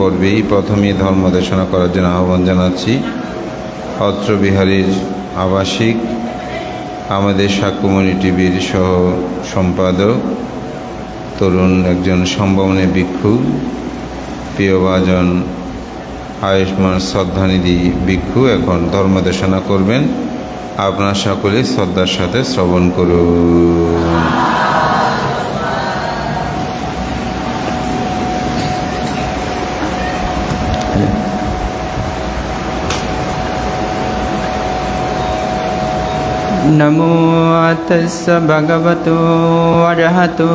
পর্বেই প্রথমেই ধর্ম দেশনা করার জন্য আহ্বান জানাচ্ছি। অত্র বিহারীর আবাসিক, আমাদের সাক্ষ্যমণি টিভির সহ সম্পাদক, তরুণ একজন সম্ভাবনী ভিক্ষু প্রিয়ভাজন আয়ুষ্মান শ্রদ্ধানিধি ভিক্ষু এখন ধর্মদেশনা করবেন। আপনার সকলে শ্রদ্ধার সাথে শ্রবণ করুন। නමෝ අතස්ස භගවතු වරහතු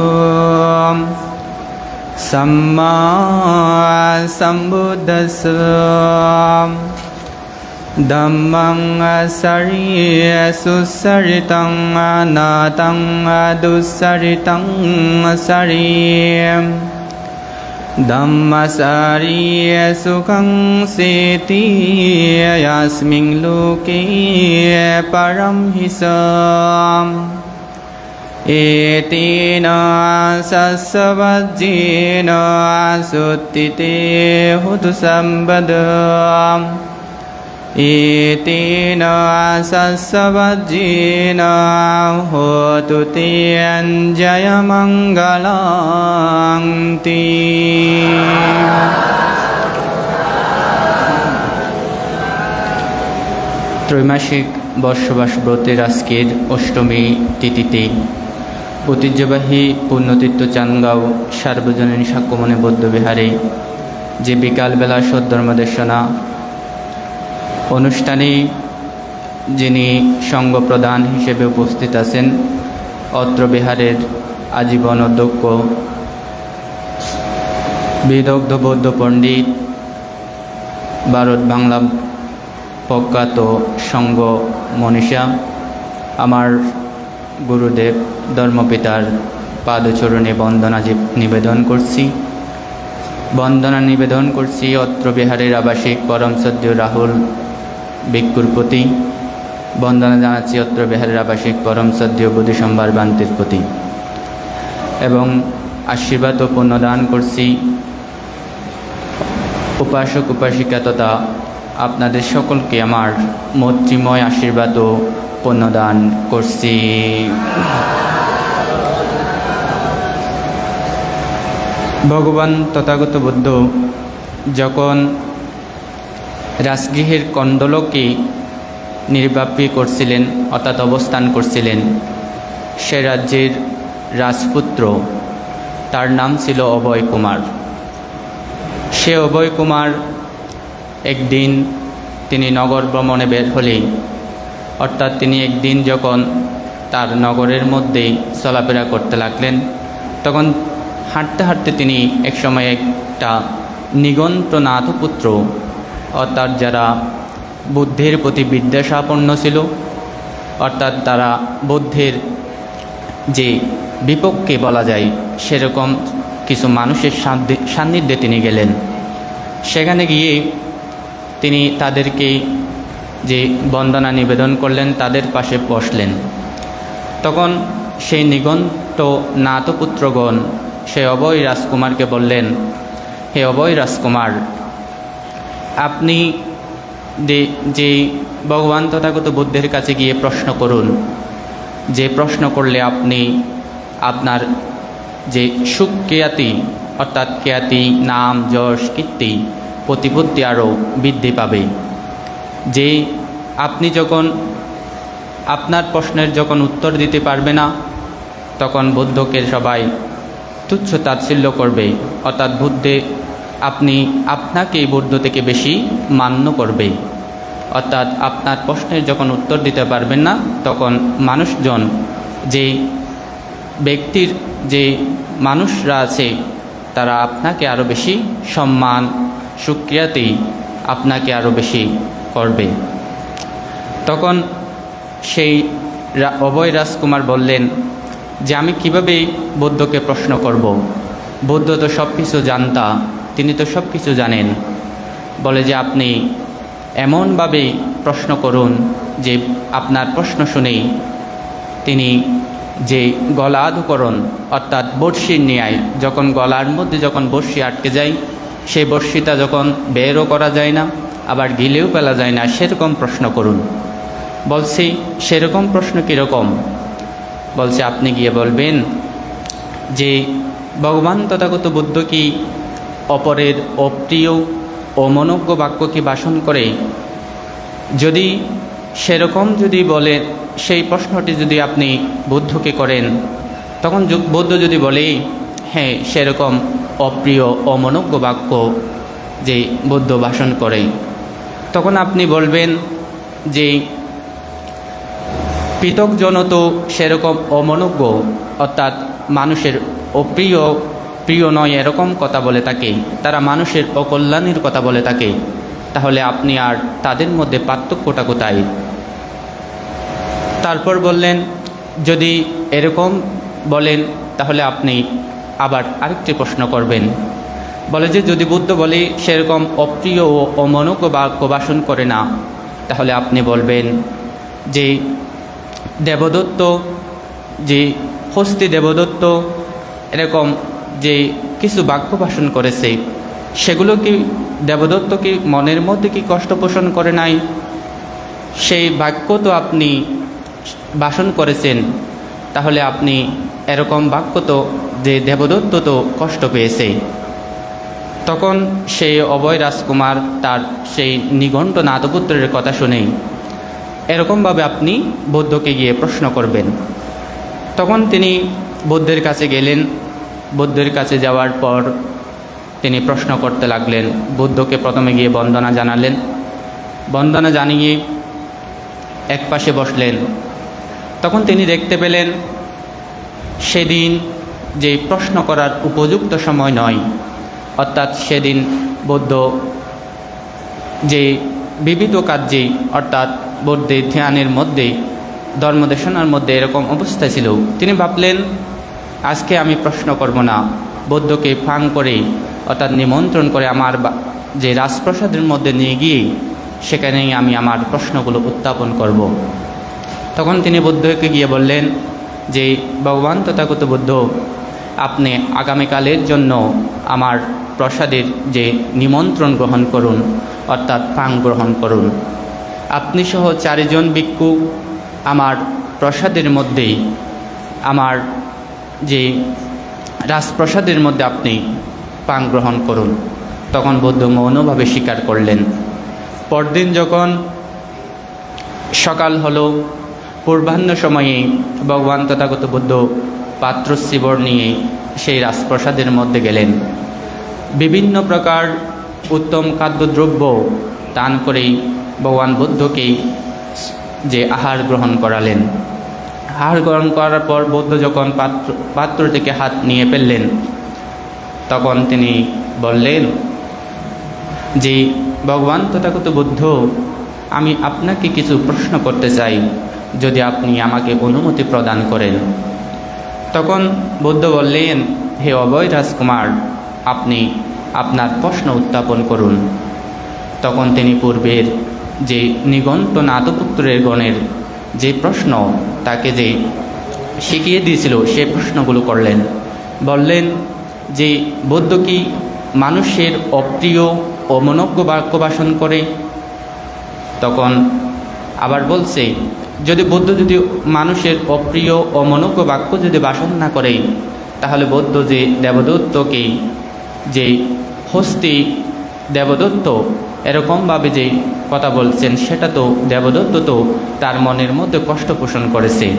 සම්මා සම්බුද්දස්ස ධම්මං අසරිය සුසරිතං අනාතං අදුසරිතං අසරියම් ධම්මසාරීය සුකං සේතිය යස්මින් ලෝකේ පරම්හිසාම් ඒතිනා සස්සවජ්ජීනා සුත්තිතේ හුතු සම්බදම්. إيتين أسسبجين هوتتين جي منغلانتي ত্রৈমাসিক বর্ষবাস ব্রতের আজকের অষ্টমী তিথিতে ঐতিহ্যবাহী পূর্ণতীর্থ চানগাঁও সার্বজনীন সাক্ষ্যমণি বৌদ্ধবিহারে যে বিকালবেলা সদ্ধর্মদেশনা অনুষ্ঠানে যিনি সঙ্গ প্রধান হিসেবে উপস্থিত আছেন অত্র বিহারের আজীবন অধ্যক্ষ, বিদগ্ধ বৌদ্ধ পণ্ডিত, ভারত বাংলা প্রখ্যাত সঙ্গ মনীষা, আমার গুরুদেব ধর্মপিতার পাদচরণে বন্দনা নিবেদন করছি। বন্দনা নিবেদন করছি অত্র বিহারের আবাসিক পরম সদ্য রাহুল ভিক্ষুর প্রতি বন্দনা জানাচ্ছি অত্র বিহারের আবাসিক পরম সদ্য বুধি সম্ভার বান্তির প্রতি। এবং আশীর্বাদ ও পুণ্যদান করছি উপাসক, উপাসিকা তথা আপনাদের সকলকে আমার মৈত্রীময় আশীর্বাদ ও পুণ্যদান করছি। ভগবান তথাগত বুদ্ধ যখন রাজগৃহের কণ্ডলকে নির্বাপী করছিলেন, অর্থাৎ অবস্থান করছিলেন। সে রাজ্যের রাজপুত্র, তার নাম ছিল অভয় কুমার। সে অভয় কুমার একদিন তিনি নগর ভ্রমণে বের হলেই, অর্থাৎ তিনি একদিন যখন তার নগরের মধ্যেই চলাফেরা করতে লাগলেন, তখন হাঁটতে হাঁটতে তিনি একসময় একটা নিগন্ত নাথপুত্র অর্থাৎ যারা বুদ্ধির প্রতি বিদ্বেষাপন্ন ছিল, অর্থাৎ তারা বুদ্ধের যে বিপক্ষে বলা যায়, সেরকম কিছু মানুষের সান্নিধ্যে তিনি গেলেন। সেখানে গিয়ে তিনি তাদেরকে যে বন্দনা নিবেদন করলেন, তাদের পাশে বসলেন। তখন সেই নিগন্ত নাতপুত্রগণ সে অভয় রাজকুমারকে বললেন, হে অভয় রাজকুমার আপনি যে ভগবান তথাগত বুদ্ধের কাছে গিয়ে প্রশ্ন করুন, যে প্রশ্ন করলে আপনি আপনার যে সুখ কেয়াতি অর্থাৎ কেয়াতি নাম, যশ, কীর্তি, প্রতিপত্তি আরও বৃদ্ধি পাবে। যে আপনি যখন আপনার প্রশ্নের যখন উত্তর দিতে পারবে না, তখন বুদ্ধকে সবাই তুচ্ছ তাচ্ছিল্য করবে, অর্থাৎ বুদ্ধে আপনি আপনাকে বুদ্ধ থেকে বেশি মান্য করবে। অর্থাৎ আপনার প্রশ্নের যখন উত্তর দিতে পারবেন না, তখন মানুষজন যে ব্যক্তির যে মানুষরা আছে, তারা আপনাকে আরও বেশি সম্মান সুক্রিয়াতেই আপনাকে আরও বেশি করবে। তখন সেই অভয় রাজকুমার বললেন, যে আমি কীভাবে বৌদ্ধকে প্রশ্ন করব? বৌদ্ধ তো সব কিছু জানতা। তিনি তো সব কিছু জানেন। বলে যে আপনি এমনভাবে প্রশ্ন করুন যে আপনার প্রশ্ন শুনেই তিনি যে গলা গলাধকরণ অর্থাৎ বড়শির ন্যায় যখন গলার মধ্যে যখন বড়শি আটকে যায় সেই বর্ষিতা যখন বেরও করা যায় না, আবার গিলেও ফেলা যায় না, সেরকম প্রশ্ন করুন। বলছি, সেরকম প্রশ্ন কীরকম? বলছে, আপনি গিয়ে বলবেন যে, ভগবান তথাগত বুদ্ধ কি অপরের অপ্রিয় অমনজ্ঞ বাক্য কি বাসন করে। যদি সেরকম যদি বলে, সেই প্রশ্নটি যদি আপনি বুদ্ধকে করেন, তখন বুদ্ধ যদি বলে হ্যাঁ সেরকম অপ্রিয় অমনজ্ঞ বাক্য যে বৌদ্ধ ভাষণ করে। তখন আপনি বলবেন যে পৃথকজন তো সেরকম অমনজ্ঞ, অর্থাৎ মানুষের অপ্রিয় প্রিয় নয়, এরকম কথা বলে থাকে তারা মানুষের অকল্যাণের কথা বলে থাকে তাহলে আপনি আর তাদের মধ্যে পার্থক্যটা কোথায়? তারপর বললেন, যদি এরকম বলেন, তাহলে আপনি আবার আরেকটি প্রশ্ন করবেন। বলে যে, যদি বুদ্ধ বলে, সেরকম অপ্রিয় ও অমনজ্ঞ বাক্য বাসন করে না, তাহলে আপনি বলবেন যে, দেবদত্ত, যে, হস্তি দেবদত্ত, এরকম যে কিছু বাক্য ভাষণ করেছে, সেগুলো কি দেবদত্ত কি মনের মধ্যে কি কষ্ট পোষণ করে নাই? সেই বাক্য তো আপনি ভাষণ করেছেন, তাহলে আপনি এরকম বাক্য তো যে দেবদত্ত তো কষ্ট পেয়েছে। তখন সেই অভয় রাজকুমার তার সেই নিগণ্ড নাতপুত্রের কথা শুনে এরকমভাবে আপনি বৌদ্ধকে গিয়ে প্রশ্ন করবেন। তখন তিনি বৌদ্ধের কাছে গেলেন বৌদ্ধের কাছে যাওয়ার পর তিনি প্রশ্ন করতে লাগলেন, বুদ্ধকে প্রথমে গিয়ে বন্দনা জানালেন। বন্দনা জানিয়ে এক পাশে বসলেন। তখন তিনি দেখতে পেলেন, সেদিন যে প্রশ্ন করার উপযুক্ত সময় নয়, অর্থাৎ সেদিন বৌদ্ধ যে বিবিধ কার্যে, অর্থাৎ বৌদ্ধের ধ্যানের মধ্যে, ধর্মদেশনার মধ্যে এরকম অবস্থা ছিল। তিনি ভাবলেন আজকে আমি প্রশ্ন করব না বৌদ্ধকে ফাং করে অর্থাৎ নিমন্ত্রণ করে আমার যে রাজপ্রসাদের মধ্যে নিয়ে গিয়ে সেখানেই আমি আমার প্রশ্নগুলো উত্থাপন করব। তখন তিনি বুদ্ধকে গিয়ে বললেন যে, ভগবান তথাগত বুদ্ধ, আপনি আগামীকালের জন্য আমার প্রসাদের যে নিমন্ত্রণ গ্রহণ করুন, অর্থাৎ পান গ্রহণ করুন আপনি সহ চারিজন ভিক্ষু আমার প্রসাদের মধ্যেই আমার যে রাজপ্রসাদের মধ্যে আপনি পান গ্রহণ করুন। তখন বৌদ্ধ মৌনভাবে স্বীকার করলেন। পরদিন যখন সকাল হলো, পূর্বাহ্ন সময়ে ভগবান তথাগত বুদ্ধ পাত্র শিবর নিয়ে সেই রাজপ্রসাদের মধ্যে গেলেন। বিভিন্ন প্রকার উত্তম খাদ্যদ্রব্য দান করেই ভগবান বুদ্ধকে যে আহার গ্রহণ করালেন। আহার গ্রহণ করার পর বৌদ্ধ যখন পাত্র পাত্র থেকে হাত নিয়ে ফেললেন, তখন তিনি বললেন যে ভগবান তথাগত বুদ্ধ, আমি আপনাকে কিছু প্রশ্ন করতে চাই, যদি আপনি আমাকে অনুমতি প্রদান করেন। তখন বুদ্ধ বললেন, হে অভয় রাজকুমার, আপনি আপনার প্রশ্ন উত্থাপন করুন। তখন তিনি পূর্বের যে নিগন্ত নাতপুত্রের গণের যে প্রশ্ন তাকে যে শিখিয়ে দিয়েছিল, সে প্রশ্নগুলো করলেন। বললেন যে, বৌদ্ধ কি মানুষের অপ্রিয় অমনজ্ঞ বাক্য ভাষণ করে? তখন আবার বলছে, যদি বৌদ্ধ যদি মানুষের অপ্রিয় অমনজ্ঞ বাক্য যদি ভাষণ না করে, তাহলে বৌদ্ধ যে দেবদত্তকে যে হস্তি দেবদত্ত। এরকমভাবে যে কথা বলছেন, সেটা তো দেবদত্ত তো তার মনের মধ্যে কষ্ট পোষণ করেছে।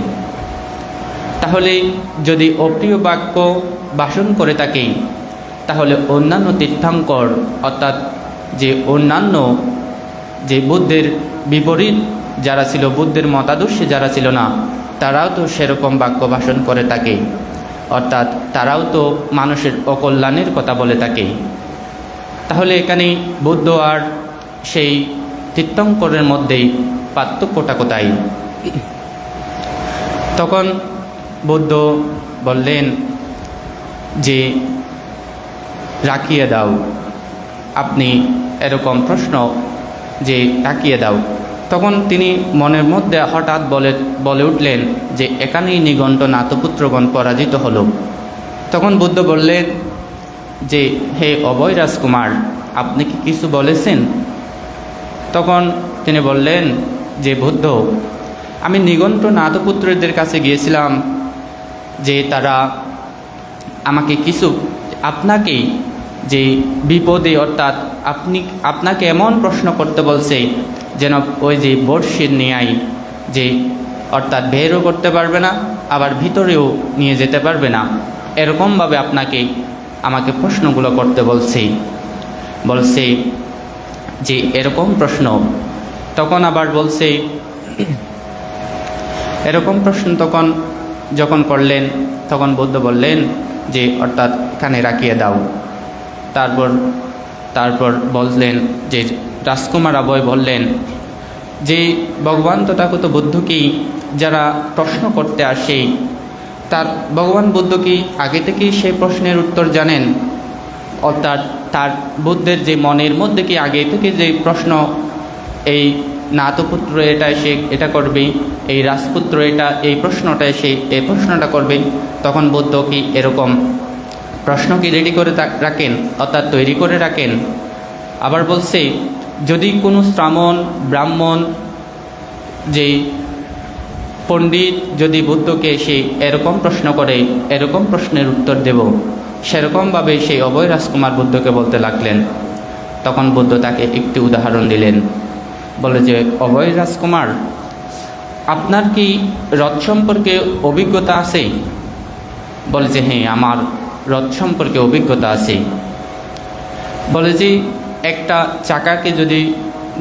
তাহলে যদি অপ্রিয় বাক্য ভাষণ করে থাকে, তাহলে অন্যান্য তীর্থাঙ্কর, অর্থাৎ যে অন্যান্য যে বুদ্ধের বিপরীত যারা ছিল, বুদ্ধের মতাদর্শে যারা ছিল না, তারাও তো সেরকম বাক্য ভাষণ করে থাকে। অর্থাৎ তারাও তো মানুষের অকল্যাণের কথা বলে থাকে। তাহলে এখানে বুদ্ধ আর সেই তীর্থঙ্করের মধ্যেই পার্থক্যটা কোথায়? তখন বুদ্ধ বললেন যে, রাখিয়ে দাও। আপনি এরকম প্রশ্ন যে, রাখিয়ে দাও। তখন তিনি মনের মধ্যে হঠাৎ বলে বলে উঠলেন যে, এখানেই নিগণ্ড নাতপুত্রগণ পরাজিত হলো। তখন বুদ্ধ বললেন যে, হে অভয় রাজকুমার, আপনি কি কিছু বলেছেন? তখন তিনি বললেন, যে বুদ্ধ, আমি নিগন্ত নাথপুত্রদের কাছে গিয়েছিলাম যে তারা আমাকে কিছু, আপনাকে যে বিপদে, অর্থাৎ আপনি, আপনাকে এমন প্রশ্ন করতে বলছে যেন ওই যে বর্ষির ন্যায় যে, অর্থাৎ বেরও করতে পারবে না, আবার ভিতরেও নিয়ে যেতে পারবে না। এরকমভাবে আপনাকে আমাকে প্রশ্নগুলো করতে বলছে। বলছে যে, এরকম প্রশ্ন। তখন আবার বলছে, এরকম প্রশ্ন তখন যখন করলেন, তখন বুদ্ধ বললেন যে, অর্থাৎ এখানে রাখিয়ে দাও। তারপর তারপর বললেন যে, রাজকুমার আবয় বললেন যে, ভগবান তথাগত বুদ্ধকেই যারা প্রশ্ন করতে আসে তার ভগবান বুদ্ধ কি আগে থেকেই সেই প্রশ্নের উত্তর জানেন? অর্থাৎ তার বুদ্ধের যে মনের মধ্যে কি আগে থেকে যে প্রশ্ন, এই নাতপুত্র এটা সে এটা করবে, এই রাজপুত্র এটা, এই প্রশ্নটা এসে এই প্রশ্নটা করবে, তখন বুদ্ধ কি এরকম প্রশ্ন কি রেডি করে রাখেন, অর্থাৎ তৈরি করে রাখেন। আবার বলছে, যদি কোনো শ্রামণ, ব্রাহ্মণ যে পণ্ডিত যদি বুদ্ধকে এসে এরকম প্রশ্ন করে, এরকম প্রশ্নের উত্তর দেব। সেরকমভাবে সেই অভয় রাজকুমার বুদ্ধকে বলতে লাগলেন। তখন বুদ্ধ তাকে একটি উদাহরণ দিলেন। বলে যে, অভয় রাজকুমার, আপনার কি রথ সম্পর্কে অভিজ্ঞতা আছে? বলে যে হ্যাঁ আমার রথ সম্পর্কে অভিজ্ঞতা আছে। বলে যে, একটা চাকাকে যদি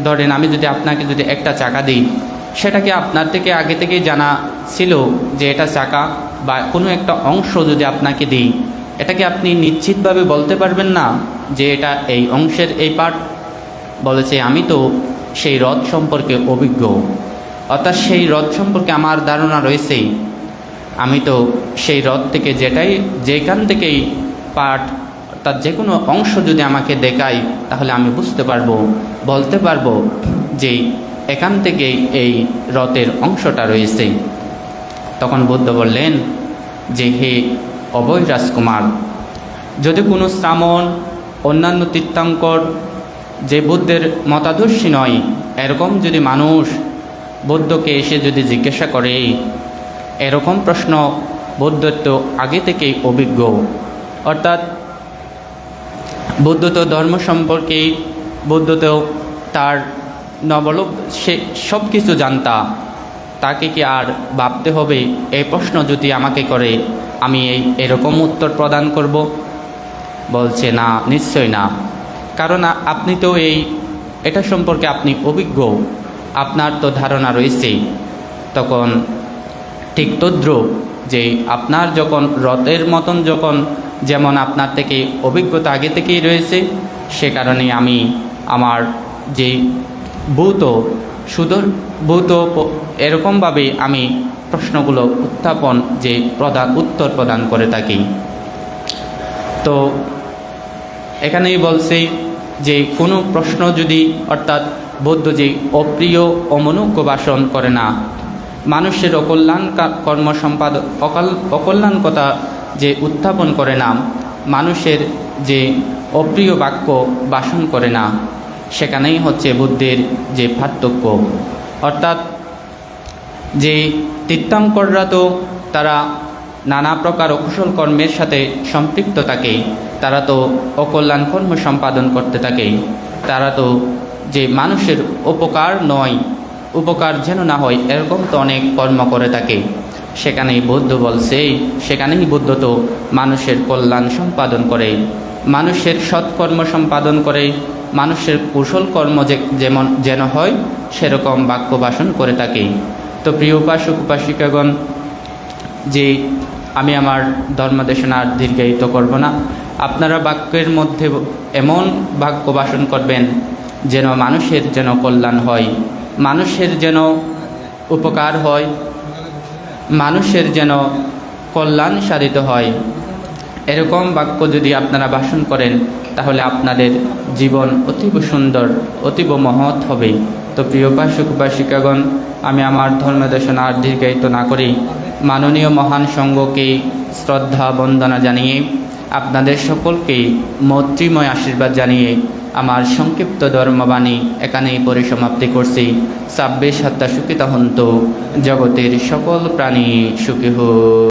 ধরেন, আমি যদি আপনাকে যদি একটা চাকা দিই সেটাকে আপনার থেকে আগে থেকেই জানা ছিল যে এটা চাকা বা কোনো একটা অংশ যদি আপনাকে দিই, এটাকে আপনি নিশ্চিতভাবে বলতে পারবেন না যে এটা এই অংশের এই পার্ট বলেছে, আমি তো সেই রথ সম্পর্কে অভিজ্ঞ। অর্থাৎ সেই রথ সম্পর্কে আমার ধারণা রয়েছে। আমি তো সেই রথ থেকে যেটাই, যেখান থেকেই পাঠ অর্থাৎ যে কোনো অংশ যদি আমাকে দেখায় তাহলে আমি বুঝতে পারব, বলতে পারব যে এখান থেকেই এই রথের অংশটা রয়েছে। তখন বুদ্ধ বললেন, যে হে অভয় রাজকুমার, যদি কোনো শ্রামণ অন্যান্য তীর্থাঙ্কর, যে বুদ্ধের মতাদর্শী নয়, এরকম যদি মানুষ বুদ্ধকে এসে যদি জিজ্ঞাসা করে, এরকম প্রশ্ন বুদ্ধ তো আগে থেকেই অভিজ্ঞ। অর্থাৎ বুদ্ধ তো ধর্ম সম্পর্কে বুদ্ধ তো তার নবলব সে সব কিছু জানতা। তাকে কি আর ভাবতে হবে? এই প্রশ্ন যদি আমাকে করে, আমি এই, এরকম উত্তর প্রদান করব? বলছে, না, নিশ্চয় না। কারণ আপনি তো এই, এটা সম্পর্কে আপনি অভিজ্ঞ। আপনার তো ধারণা রয়েছে। তখন ঠিক তদ্রুপ যে আপনার যখন রথের মতন যখন যেমন আপনার থেকে অভিজ্ঞতা আগে থেকেই রয়েছে, সে কারণে আমি আমার যে ভূত, সুদর ভূত এরকমভাবে আমি প্রশ্নগুলো উত্থাপন যে প্রদান উত্তর প্রদান করে থাকি। তো এখানেই বলছে যে কোনো প্রশ্ন যদি অর্থাৎ বৌদ্ধ যে অপ্রিয় অমনুজ্ঞ ভাষণ করে না, মানুষের অকল্যাণ কর্ম সম্পাদ, অকাল, অকল্যাণকতা যে উত্থাপন করে না, মানুষের যে অপ্রিয় বাক্য ভাষণ করে না সেখানেই হচ্ছে বুদ্ধের যে পার্থক্য। অর্থাৎ যে তীর্থাঙ্কররা তো তারা নানা প্রকার অকুশল কর্মের সাথে সম্পৃক্ত থাকে, তারা তো অকল্যাণ কর্ম সম্পাদন করতে থাকে, তারা তো যে মানুষের উপকার নয়, উপকার যেন না হয়, এরকম তো অনেক কর্ম করে থাকে। সেখানেই বৌদ্ধ বলছে, সেখানেই বুদ্ধ তো মানুষের কল্যাণ সম্পাদন করে, মানুষের সৎকর্ম সম্পাদন করে মানুষের কুশল কর্ম যেমন যেন হয়, সেরকম বাক্য ভাষণ করে থাকে। তো প্রিয় উপাসক, উপাসিকাগণ, যে আমি আমার ধর্মদেশনা আর দীর্ঘায়িত করব না, আপনারা বাক্যের মধ্যে এমন বাক্য ভাষণ করবেন, যেন মানুষের যেন কল্যাণ হয়, মানুষের যেন উপকার হয়, মানুষের যেন কল্যাণ সাধিত হয়। এরকম বাক্য যদি আপনারা ভাষণ করেন, তাহলে আপনাদের জীবন অতীব সুন্দর, অতীব মহৎ হবে। তো প্রিয় উপাসক উপাসিকাগণ আমি আমার ধর্মদেশনা আর দীর্ঘায়িত না করি। মাননীয় মহান সঙ্গকে শ্রদ্ধা, বন্দনা জানিয়ে, আপনাদের সকলকে মৈত্রীময় আশীর্বাদ জানিয়ে, আমার সংক্ষিপ্ত ধর্মবাণী এখানেই পরিসমাপ্তি করছি। ছাব্বিশ হত্যা সুখিত হন্ত জগতের সকল প্রাণী সুখী হোক।